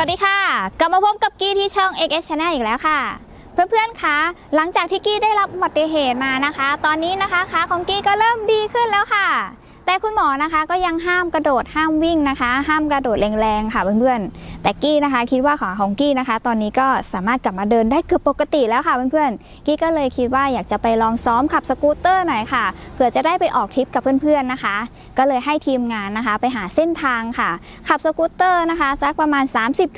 สวัสดีค่ะ กลับมาพบกับกี้ที่ช่อง XS Channel อีกแล้วค่ะ เพื่อนๆคะหลังจากที่กี้ได้รับอุบัติเหตุมานะคะ ตอนนี้นะคะขาของกี้ก็เริ่มดีขึ้นแล้วค่ะ แต่คุณหมอนะคะก็ยังห้ามกระโดดห้ามวิ่งนะคะ ห้ามกระโดดแรงๆค่ะเพื่อนๆแต่กี้นะคะ คิดว่าขาของกี้นะคะ ตอนนี้ก็สามารถกลับมาเดินได้เกือบปกติแล้วค่ะเพื่อนๆกี้ก็เลยคิดว่าอยากจะไปลองซ้อมขับสกูตเตอร์หน่อยค่ะเผื่อจะได้ไปออกทริปกับเพื่อนๆนะคะ ก็เลยให้ทีมงานนะคะ ไปหาเส้นทางค่ะ ขับสกูตเตอร์นะคะสักประมาณ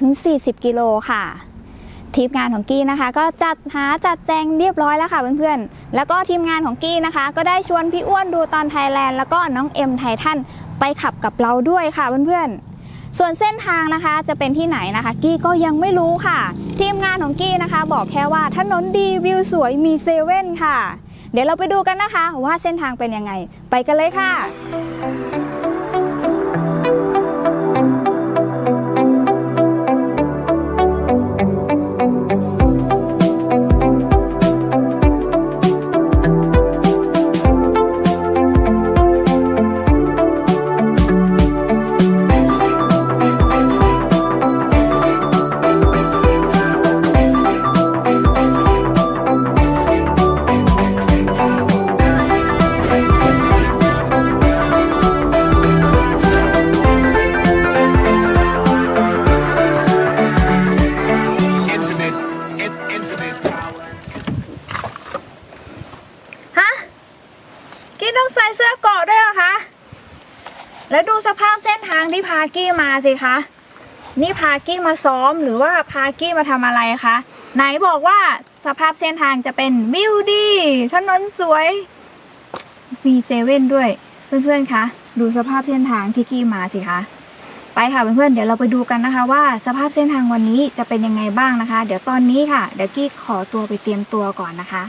30-40 กิโลค่ะ ทีมงานของกี้นะคะ ก็จัดหาจัดแจงเรียบร้อยแล้วค่ะเพื่อนๆ แล้วก็ทีมงานของกี้นะคะ ก็ได้ชวนพี่อ้วนดูตอนไทยแลนด์แล้วก็น้องเอ็มไททันไปขับกับเราด้วยค่ะเพื่อนๆส่วนเส้นทางนะคะจะเป็นที่ไหนนะคะ กี้ก็ยังไม่รู้ค่ะ ทีมงานของกี้นะคะ บอกแค่ว่าถนนดีวิวสวยมีเซเว่นค่ะ เดี๋ยวเราไปดูกันนะคะ ว่าเส้นทางเป็นยังไง ไปกันเลยค่ะ สิคะ นี่พากี้มาซ้อมหรือว่าพากี้มาทำอะไรคะ ไหนบอกว่าสภาพเส้นทางจะเป็นวิวดี ถนนสวย มีเซเว่นด้วย เพื่อนๆคะ ดูสภาพเส้นทางที่กี้มาสิคะ ไปค่ะเพื่อนๆ เดี๋ยวเราไปดูกันนะคะ ว่าสภาพเส้นทางวันนี้จะเป็นยังไงบ้างนะคะ เดี๋ยวตอนนี้ค่ะ เดี๋ยวกี้ขอตัวไปเตรียมตัวก่อนนะคะ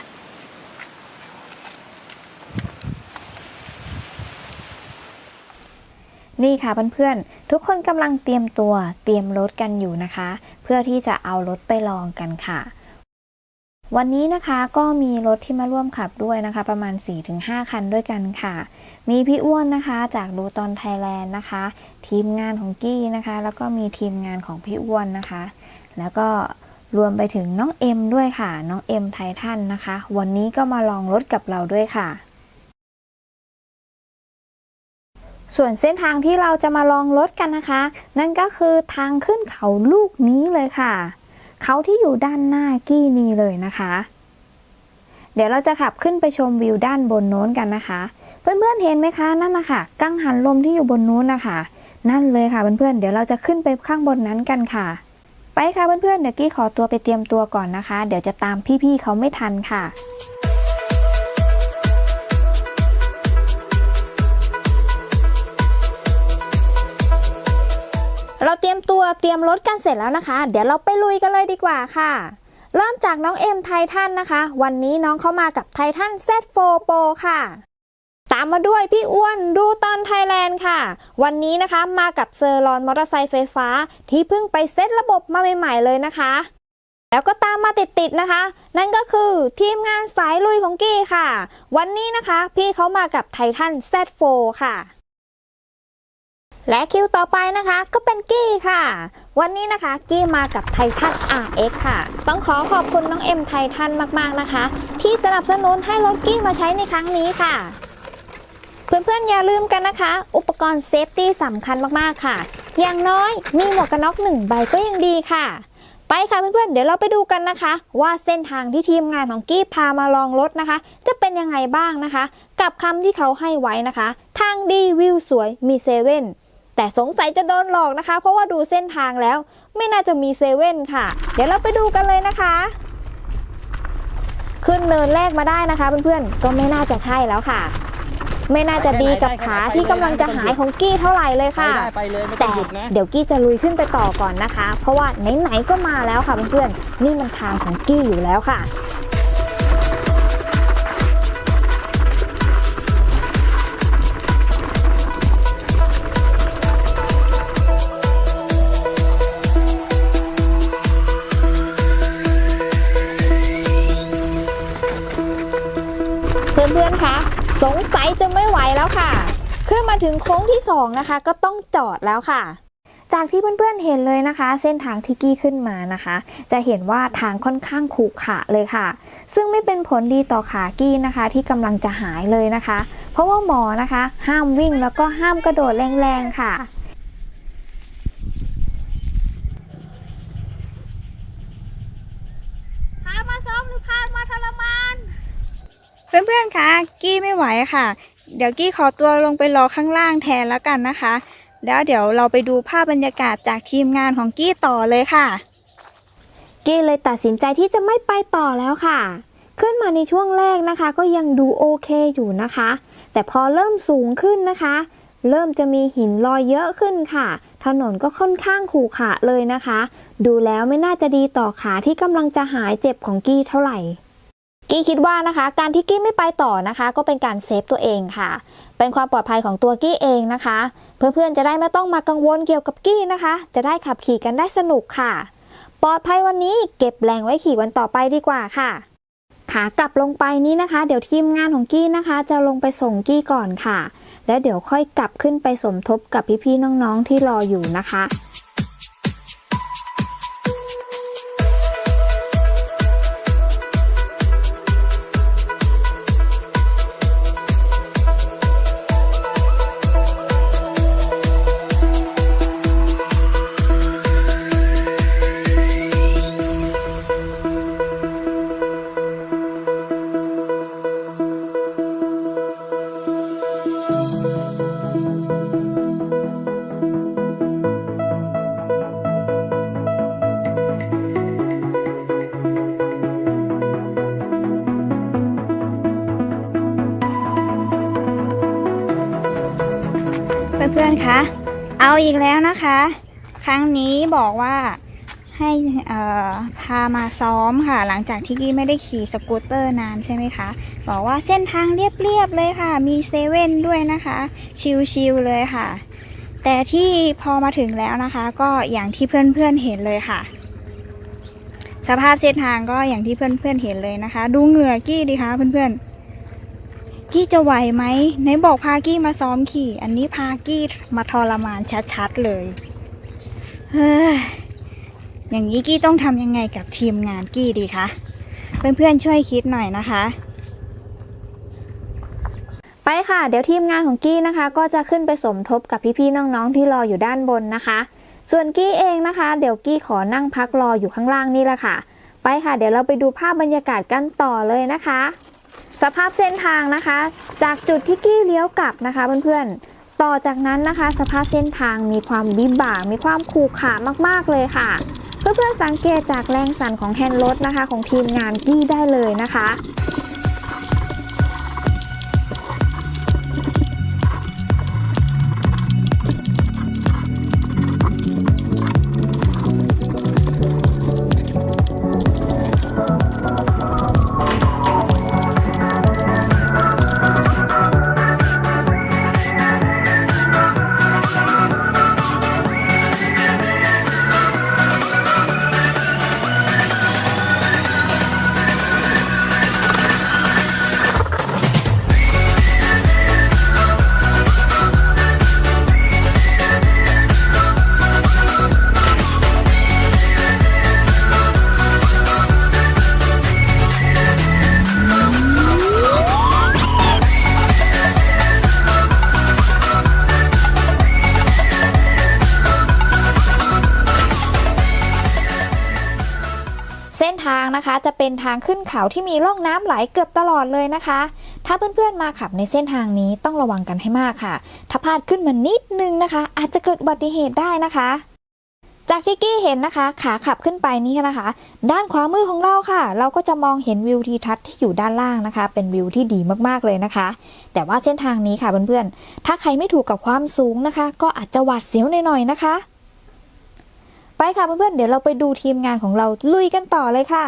นี่ค่ะเพื่อนๆ ทุกคนกำลังเตรียมตัวเตรียมรถกันอยู่นะคะ เพื่อที่จะเอารถไปลองกันค่ะ วันนี้นะคะก็มีรถที่มาร่วมขับด้วยนะคะ ประมาณ 4-5 คันด้วยกันค่ะ มีพี่อ้วนนะคะจากดูตอนไทยแลนด์นะคะ ทีมงานของกี้นะคะ แล้วก็มีทีมงานของพี่อ้วนนะคะ แล้วก็รวมไปถึงน้องเอ็มด้วยค่ะ น้องเอ็มไททันนะคะ วันนี้ก็มาลองรถกับเราด้วยค่ะ ส่วนเส้นทางที่เราจะมาลองรถกันนะคะ นั่นก็คือทางขึ้นเขาลูกนี้เลยค่ะ เขาที่อยู่ด้านหน้ากี้นี้เลยนะคะ เดี๋ยวเราจะขับขึ้นไปชมวิวด้านบนโน้นกันนะคะ เพื่อนๆเห็นไหมคะนั่นนะคะกังหันลมที่อยู่บนนู้นนะคะ นั่นเลยค่ะเพื่อนๆเดี๋ยวเราจะขึ้นไปข้างบนนั้นกันค่ะ ไปค่ะเพื่อนๆเดี๋ยวกี้ขอตัวไปเตรียมตัวก่อนนะคะ เดี๋ยวจะตามพี่ๆเขาไม่ทันค่ะ วเตรียมรถกันเสร็จแล้วนะคะ เดี๋ยวเราไปลุยกันเลยดีกว่าค่ะ เริ่มจากน้องเอ็มไททันนะคะ วันนี้น้องเข้ามากับไททัน Z4 Pro ค่ะ ตามมาด้วยพี่อ้วนดูตอนไทยแลนด์ค่ะ วันนี้นะคะมากับเซอร์รอนมอเตอร์ไซค์ไฟฟ้า ที่เพิ่งไปเซตระบบมาใหม่ๆเลยนะคะ แล้วก็ตามมาติดๆนะคะ นั่นก็คือทีมงานสายลุยของกี้ค่ะ วันนี้นะคะ พี่เขามากับไททัน Z4 ค่ะ และคิวต่อไปนะคะก็เป็นกี้ค่ะ วันนี้นะคะกี้มากับไททัน RX ค่ะ ต้องขอขอบคุณน้องเอ็มไททันมากๆนะคะ ที่สนับสนุนให้รถกี้มาใช้ในครั้งนี้ค่ะ เพื่อนๆอย่าลืมกันนะคะ อุปกรณ์เซฟตี้สำคัญมากๆค่ะ อย่างน้อยมีหมวกกันน็อกหนึ่งใบก็ยังดีค่ะ ไปค่ะเพื่อนๆเดี๋ยวเราไปดูกันนะคะ ว่าเส้นทางที่ทีมงานของกี้พามาลองรถนะคะ จะเป็นยังไงบ้างนะคะ กับคำที่เขาให้ไว้นะคะ ทางดีวิวสวยมีเซเว่น แต่สงสัยจะโดนหลอกนะคะ เพราะว่าดูเส้นทางแล้ว ไม่น่าจะมีเซเว่นค่ะ เดี๋ยวเราไปดูกันเลยนะคะ ขึ้นเนินแรกมาได้นะคะเพื่อนๆก็ไม่น่าจะใช่แล้วค่ะ ไม่น่าจะดีกับขาที่กำลังจะหายของกี้เท่าไหร่เลยไปค่ะได้ไปเลยไม่ต้แต่องหยุดนะ เดี๋ยวกี้จะลุยขึ้นไปต่อก่อนนะคะ เพราะว่าไหนๆก็มาแล้วค่ะเพื่อนๆนี่มันทางของกี้อยู่แล้วค่ะ สัยจะไม่ไหวแล้วค่ะขึ้นมาถึงโค้งที่ 2 นะคะ ก็ต้องจอดแล้วค่ะ จากที่เพื่อนๆเห็นเลยนะคะ เส้นทางที่กี้ขึ้นมานะคะ จะเห็นว่าทางค่อนข้างขรุขระเลยค่ะ ซึ่งไม่เป็นผลดีต่อขากี้นะคะ ที่กำลังจะหายเลยนะคะ เพราะว่าหมอนะคะ ห้ามวิ่งแล้วก็ห้ามกระโดดแรงๆค่ะพามาซ้อมหรือพามาทรมาน เพื่อนๆคะกี้ไม่ไหวค่ะ เดี๋ยวกี้ขอตัวลงไปรอข้างล่างแทนแล้วกันนะคะ แล้วเดี๋ยวเราไปดูภาพบรรยากาศจากทีมงานของกี้ต่อเลยค่ะ กี้เลยตัดสินใจที่จะไม่ไปต่อแล้วค่ะ ขึ้นมาในช่วงแรกนะคะ ก็ยังดูโอเคอยู่นะคะ แต่พอเริ่มสูงขึ้นนะคะ เริ่มจะมีหินลอยเยอะขึ้นค่ะ ถนนก็ค่อนข้างขรุขระเลยนะคะ ดูแล้วไม่น่าจะดีต่อขาที่กำลังจะหายเจ็บของกี้เท่าไหร่ กี้คิดว่านะคะ การที่กี้ไม่ไปต่อนะคะ ก็เป็นการเซฟตัวเองค่ะ เป็นความปลอดภัยของตัวกี้เองนะคะ เพื่อนๆจะได้ไม่ต้องมากังวลเกี่ยวกับกี้นะคะ จะได้ขับขี่กันได้สนุกค่ะ ปลอดภัยวันนี้เก็บแรงไว้ขี่วันต่อไปดีกว่าค่ะขากลับลงไปนี้นะคะ เดี๋ยวทีมงานของกี้นะคะ จะลงไปส่งกี้ก่อนค่ะ แล้วเดี๋ยวค่อยกลับขึ้นไปสมทบกับพี่ๆน้องๆที่รออยู่นะคะ เพื่อนๆคะ เอาอีกแล้วนะคะ ครั้งนี้บอกว่าให้พามาซ้อมค่ะ หลังจากที่กี้ไม่ได้ขี่สกูตเตอร์นานใช่ไหมคะ บอกว่าเส้นทางเรียบๆเลยค่ะ มีเซเว่นด้วยนะคะ ชิลๆเลยค่ะ แต่ที่พอมาถึงแล้วนะคะ ก็อย่างที่เพื่อนๆเห็นเลยค่ะ สภาพเส้นทางก็อย่างที่เพื่อนๆเห็นเลยนะคะ ดูเหงื่อกี้ดิคะเพื่อนๆ กี้จะไหวไหมไหนบอกพากี้มาซ้อมขี่ อันนี้พากี้มาทรมานชัดๆเลยเฮ้ยอย่างนี้กี้ต้องทำยังไงกับทีมงานกี้ดีคะเพื่อนๆช่วยคิดหน่อยนะคะ ไปค่ะ เดี๋ยวทีมงานของกี้นะคะ ก็จะขึ้นไปสมทบกับพี่ๆน้องๆที่รออยู่ด้านบนนะคะ ส่วนกี้เองนะคะ เดี๋ยวกี้ขอนั่งพักรออยู่ข้างล่างนี่แหละค่ะ ไปค่ะ เดี๋ยวเราไปดูภาพบรรยากาศกันต่อเลยนะคะ สภาพเส้นทางนะคะ จากจุดที่กี้เลี้ยวกลับนะคะเพื่อนๆ ต่อจากนั้นนะคะ สภาพเส้นทางมีความวิบากมีความขรุขามากๆเลยค่ะ เพื่อนๆสังเกตจากแรงสั่นของแฮนด์รถนะคะ ของทีมงานกี้ได้เลยนะคะ จะเป็นทางขึ้นเขาที่มีร่องน้ำไหลเกือบตลอดเลยนะคะ ถ้าเพื่อนๆมาขับในเส้นทางนี้ต้องระวังกันให้มากค่ะ ถ้าพลาดขึ้นมานิดนึงนะคะ อาจจะเกิดอุบัติเหตุได้นะคะ จากที่กี้เห็นนะคะ ขาขับขึ้นไปนี่นะคะ ด้านขวามือของเราค่ะ เราก็จะมองเห็นวิวทิวทัศน์ที่อยู่ด้านล่างนะคะ เป็นวิวที่ดีมากๆเลยนะคะ แต่ว่าเส้นทางนี้ค่ะเพื่อนๆ ถ้าใครไม่ถูกกับความสูงนะคะ ก็อาจจะหวาดเสียวหน่อยๆนะคะไปค่ะเพื่อนๆ เดี๋ยวเราไปดูทีมงานของเราลุยกันต่อเลยค่ะ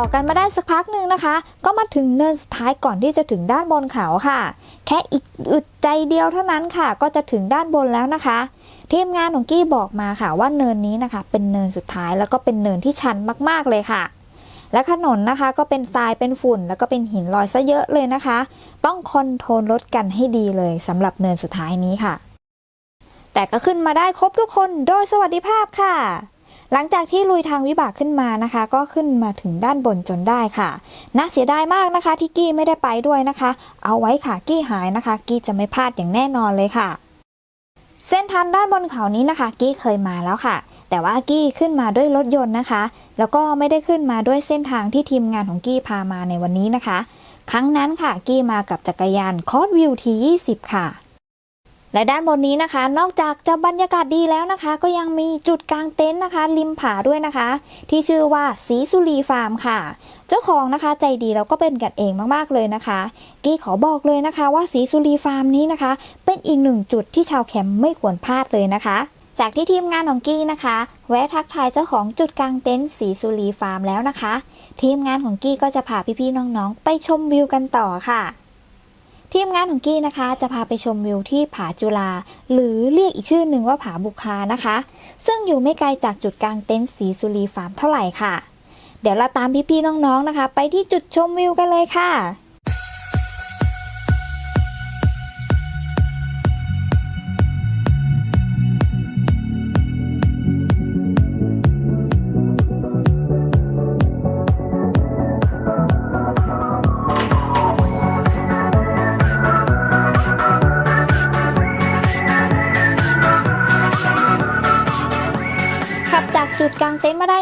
ต่อกันมาได้สักพักหนึ่งนะคะ ก็มาถึงเนินสุดท้ายก่อนที่จะถึงด้านบนเขาค่ะ แค่อีกอึดใจเดียวเท่านั้นค่ะ ก็จะถึงด้านบนแล้วนะคะ ทีมงานของกี้บอกมาค่ะว่าเนินนี้นะคะ เป็นเนินสุดท้ายแล้วก็เป็นเนินที่ชันมากๆเลยค่ะ และถนนนะคะก็เป็นทรายเป็นฝุ่น แล้วก็เป็นหินลอยซะเยอะเลยนะคะ ต้องคอนโทรลรถกันให้ดีเลยสำหรับเนินสุดท้ายนี้ค่ะ แต่ก็ขึ้นมาได้ครบทุกคนโดยสวัสดิภาพค่ะ หลังจากที่ลุยทางวิบากขึ้นมานะคะ ก็ขึ้นมาถึงด้านบนจนได้ค่ะน่าเสียดายมากนะคะที่กี้ไม่ได้ไปด้วยนะคะ เอาไว้ค่ะกี้หายนะคะ กี้จะไม่พลาดอย่างแน่นอนเลยค่ะ เส้นทางด้านบนเขานี้นะคะ กี้เคยมาแล้วค่ะ แต่ว่ากี้ขึ้นมาด้วยรถยนต์นะคะ แล้วก็ไม่ได้ขึ้นมาด้วยเส้นทางที่ทีมงานของกี้พามาในวันนี้นะคะ ครั้งนั้นค่ะกี้มากับจักรยานคอร์ดวิวที20ค่ะ และด้านบนนี้นะคะ นอกจากจะบรรยากาศดีแล้วนะคะ ก็ยังมีจุดกลางเต็นท์นะคะ ริมผาด้วยนะคะ ที่ชื่อว่าสีสุรีฟาร์มค่ะ เจ้าของนะคะใจดีแล้วก็เป็นกันเองมากๆเลยนะคะ กี้ขอบอกเลยนะคะ ว่าสีสุรีฟาร์มนี้นะคะ เป็นอีกหนึ่งจุดที่ชาวแคมป์ไม่ควรพลาดเลยนะคะ จากที่ทีมงานของกี้นะคะ แวะทักทายเจ้าของจุดกลางเต็นท์สีสุรีฟาร์มแล้วนะคะ ทีมงานของกี้ก็จะพาพี่ๆน้องๆ ไปชมวิวกันต่อค่ะ ทีมงานของกี้นะคะ จะพาไปชมวิวที่ผาจุฬาหรือเรียกอีกชื่อหนึ่งว่าผาบุคานะคะ ซึ่งอยู่ไม่ไกลจากจุดกลางเต็นท์สีสุรีฟาร์มเท่าไหร่ค่ะ เดี๋ยวเราตามพี่ๆน้องๆนะคะ ไปที่จุดชมวิวกันเลยค่ะ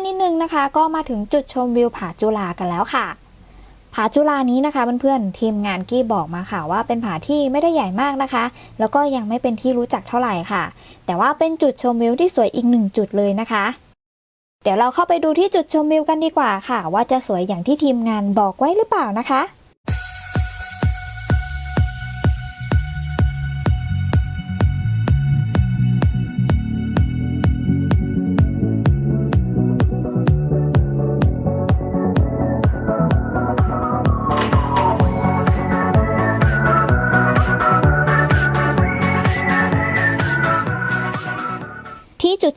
นิดนึงนะคะ ก็มาถึงจุดชมวิวผาจุฬากันแล้วค่ะ ผาจุฬานี้นะคะเพื่อนๆทีมงานกี้บอกมาค่ะว่าเป็นผาที่ไม่ได้ใหญ่มากนะคะ แล้วก็ยังไม่เป็นที่รู้จักเท่าไหร่ค่ะ แต่ว่าเป็นจุดชมวิวที่สวยอีกหนึ่งจุดเลยนะคะ เดี๋ยวเราเข้าไปดูที่จุดชมวิวกันดีกว่าค่ะ ว่าจะสวยอย่างที่ทีมงานบอกไว้หรือเปล่านะคะ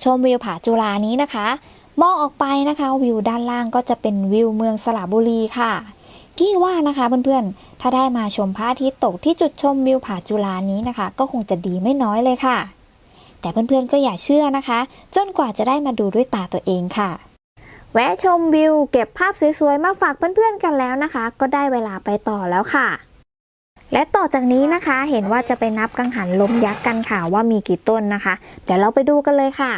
ชมวิวผาจุฬานี้นะคะ มองออกไปนะคะวิวด้านล่างก็จะเป็นวิวเมืองสระบุรีค่ะกี้ว่านะคะเพื่อนๆ ถ้าได้มาชมพระอาทิตย์ตกที่จุดชมวิวผาจุฬานี้นะคะ ก็คงจะดีไม่น้อยเลยค่ะ แต่เพื่อนๆก็อย่าเชื่อนะคะ จนกว่าจะได้มาดูด้วยตาตัวเองค่ะ แวะชมวิวเก็บภาพสวยๆ มาฝากเพื่อนๆกันแล้วนะคะ ก็ได้เวลาไปต่อแล้วค่ะ และต่อจากนี้นะคะเห็นว่าจะไปนับกังหันลมยักษ์กันค่ะว่ามีกี่ต้นนะคะ เดี๋ยวเราไปดูกันเลยค่ะ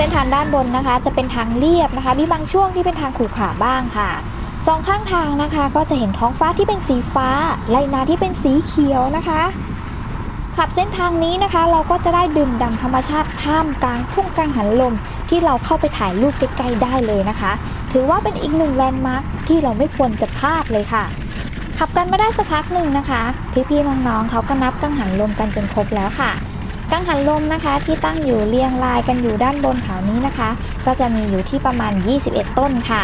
ส้นทางด้านบนนะคะจะเป็นทางเรียบนะคะ มีบางช่วงที่เป็นทางขรุขระบ้างค่ะสองข้างทางนะคะก็จะเห็นท้องฟ้าที่เป็นสีฟ้า ไรนาที่เป็นสีเขียวนะคะ ขับเส้นทางนี้นะคะ เราก็จะได้ดื่มด่ำธรรมชาติท่ามกลางทุ่งกังหันลม ที่เราเข้าไปถ่ายรูปใกล้ๆได้เลยนะคะ ถือว่าเป็นอีกหนึ่งแลนด์มาร์คที่เราไม่ควรจะพลาดเลยค่ะ ขับกันมาได้สักพักหนึ่งนะคะ พี่ๆน้องๆเขาก็นับกังหันลมกันจนครบแล้วค่ะ กังหันลมนะคะที่ตั้งอยู่เรียงรายกันอยู่ด้านบนเขานี้นะคะ ก็จะมีอยู่ที่ประมาณ 21 ต้นค่ะ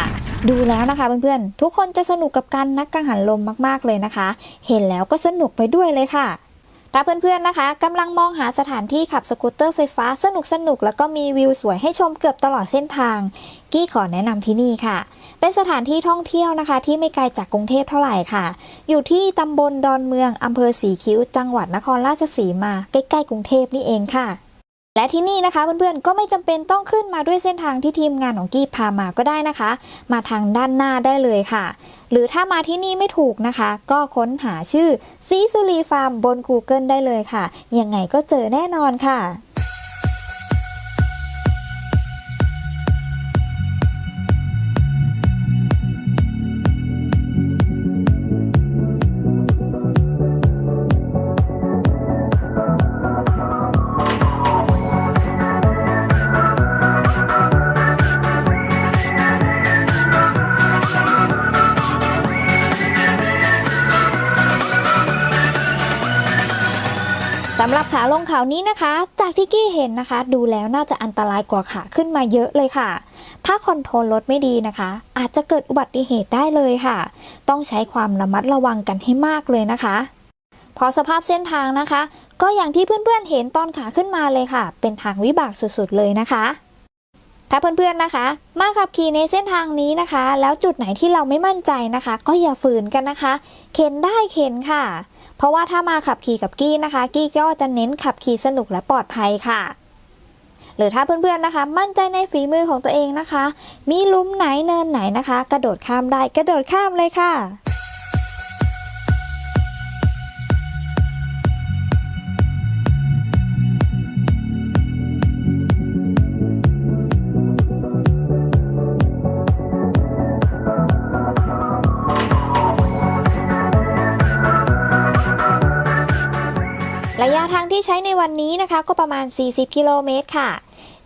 ดูแล้วนะคะเพื่อนๆ ทุกคนจะสนุกกับการนักกังหันลมมากๆเลยนะคะ เห็นแล้วก็สนุกไปด้วยเลยค่ะ ถ้าเพื่อนๆนะคะกำลังมองหาสถานที่ขับสกูตเตอร์ไฟฟ้าสนุกๆแล้วก็มีวิวสวยให้ชมเกือบตลอดเส้นทาง กี้ขอแนะนำที่นี่ค่ะ เป็นสถานที่ท่องเที่ยวนะคะ ที่ไม่ไกลจากกรุงเทพเท่าไหร่ค่ะ อยู่ที่ตำบลดอนเมืองอำเภอสีคิ้ว จังหวัดนครราชสีมา ใกล้ๆกรุงเทพนี่เองค่ะและที่นี่นะคะเพื่อนๆก็ไม่จำเป็นต้องขึ้นมาด้วยเส้นทางที่ทีมงานของกี้พามาก็ได้นะคะ มาทางด้านหน้าได้เลยค่ะ หรือถ้ามาที่นี่ไม่ถูกนะคะ ก็ค้นหาชื่อ ซีซูรีฟาร์มบน Google ได้เลยค่ะ ยังไงก็เจอแน่นอนค่ะ ลงเขานี้นะคะ จากที่กี้เห็นนะคะ ดูแล้วน่าจะอันตรายกว่าขาขึ้นมาเยอะเลยค่ะ ถ้าคอนโทรลรถไม่ดีนะคะ อาจจะเกิดอุบัติเหตุได้เลยค่ะ ต้องใช้ความระมัดระวังกันให้มากเลยนะคะ พอสภาพเส้นทางนะคะ ก็อย่างที่เพื่อนๆเห็นตอนขาขึ้นมาเลยค่ะ เป็นทางวิบากสุดๆเลยนะคะถ้าเพื่อนๆนะคะ มาขับขี่ในเส้นทางนี้นะคะ แล้วจุดไหนที่เราไม่มั่นใจนะคะ ก็อย่าฝืนกันนะคะ เข็นได้เข็นค่ะ เพราะว่าถ้ามาขับขี่กับกี้นะคะ กี้ก็จะเน้นขับขี่สนุกและปลอดภัยค่ะ หรือถ้าเพื่อนๆนะคะ มั่นใจในฝีมือของตัวเองนะคะ มีลุมไหนเนินไหนนะคะ กระโดดข้ามได้กระโดดข้ามเลยค่ะ ทางที่ใช้ในวันนี้นะคะก็ประมาณ 40 กิโลเมตรค่ะ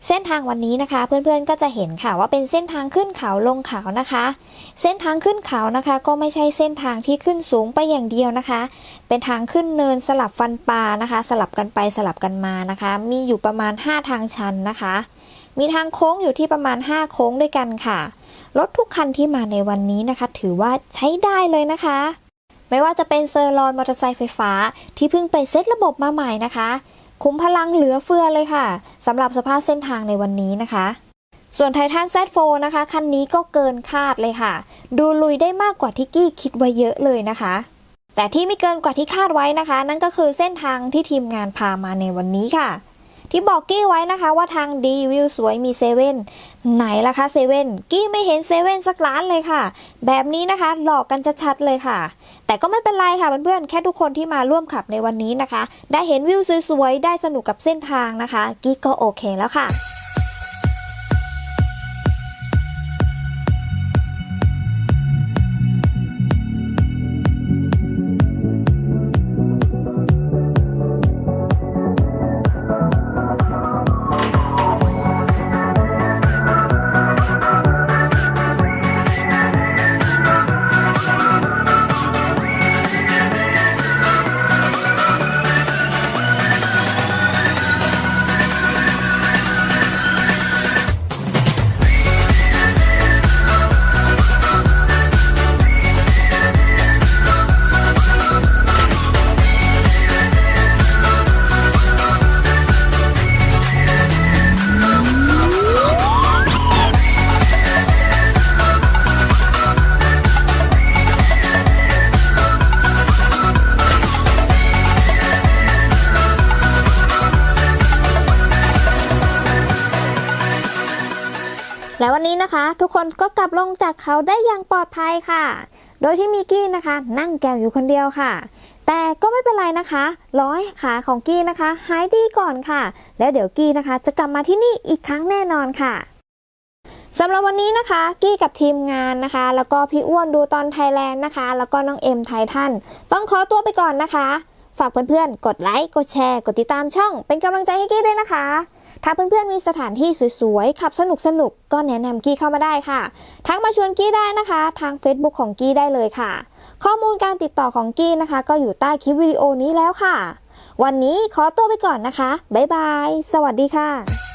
เส้นทางวันนี้นะคะ เพื่อนๆก็จะเห็นค่ะว่าเป็นเส้นทางขึ้นเขาลงเขานะคะ เส้นทางขึ้นเขานะคะ ก็ไม่ใช่เส้นทางที่ขึ้นสูงไปอย่างเดียวนะคะ เป็นทางขึ้นเนินสลับฟันปลานะคะ สลับกันไปสลับกันมานะคะ มีอยู่ประมาณ 5 ทางชันนะคะ มีทางโค้งอยู่ที่ประมาณ 5 โค้งด้วยกันค่ะรถทุกคันที่มาในวันนี้นะคะ ถือว่าใช้ได้เลยนะคะ ไม่ว่าจะเป็นเซอร์ลอนมอเตอร์ไซค์ไฟฟ้า ที่เพิ่งไปเซตระบบมาใหม่นะคะ คุ้มพลังเหลือเฟือเลยค่ะสำหรับสภาพเส้นทางในวันนี้นะคะ ส่วนไททัน Z4 นะคะ คันนี้ก็เกินคาดเลยค่ะ ดูลุยได้มากกว่าที่กี้คิดไว้เยอะเลยนะคะ แต่ที่ไม่เกินกว่าที่คาดไว้นะคะ นั่นก็คือเส้นทางที่ทีมงานพามาในวันนี้ค่ะ ที่บอกกี้ไว้นะคะว่าทางดีวิวสวยมีเซเว่นไหนล่ะคะเซเว่นกี้ไม่เห็นเซเว่นสักร้านเลยค่ะ แบบนี้นะคะหลอกกันชัดๆเลยค่ะ แต่ก็ไม่เป็นไรค่ะเพื่อนๆแค่ทุกคนที่มาร่วมขับในวันนี้นะคะ ได้เห็นวิวสวยๆได้สนุกกับเส้นทางนะคะ กี้ก็โอเคแล้วค่ะและ คนก็กลับลงจากเขาได้อย่างปลอดภัยค่ะ โดยที่มีกี้นะคะ นั่งแกวอยู่คนเดียวค่ะ แต่ก็ไม่เป็นไรนะคะ ร้อยขาของกี้นะคะ หายดีก่อนค่ะ แล้วเดี๋ยวกี้นะคะ จะกลับมาที่นี่อีกครั้งแน่นอนค่ะสำหรับวันนี้นะคะ กี้กับทีมงานนะคะ แล้วก็พี่อ้วนดูตอนไทยแลนด์นะคะ แล้วก็น้องเอ็มไททันต้องขอตัวไปก่อนนะคะ ฝากเพื่อนๆ กดไลค์ กดแชร์ กดติดตามช่อง เป็นกำลังใจให้กี้ด้วยนะคะ ถ้าเพื่อนๆมีสถานที่สวยๆขับสนุกๆก็แนะนำกี้เข้ามาได้ค่ะ ทักมาชวนกี้ได้นะคะ ทาง Facebook ของกี้ได้เลยค่ะ ข้อมูลการติดต่อของกี้นะคะ ก็อยู่ใต้คลิปวิดีโอนี้แล้วค่ะ วันนี้ขอตัวไปก่อนนะคะ บ๊ายบาย สวัสดีค่ะ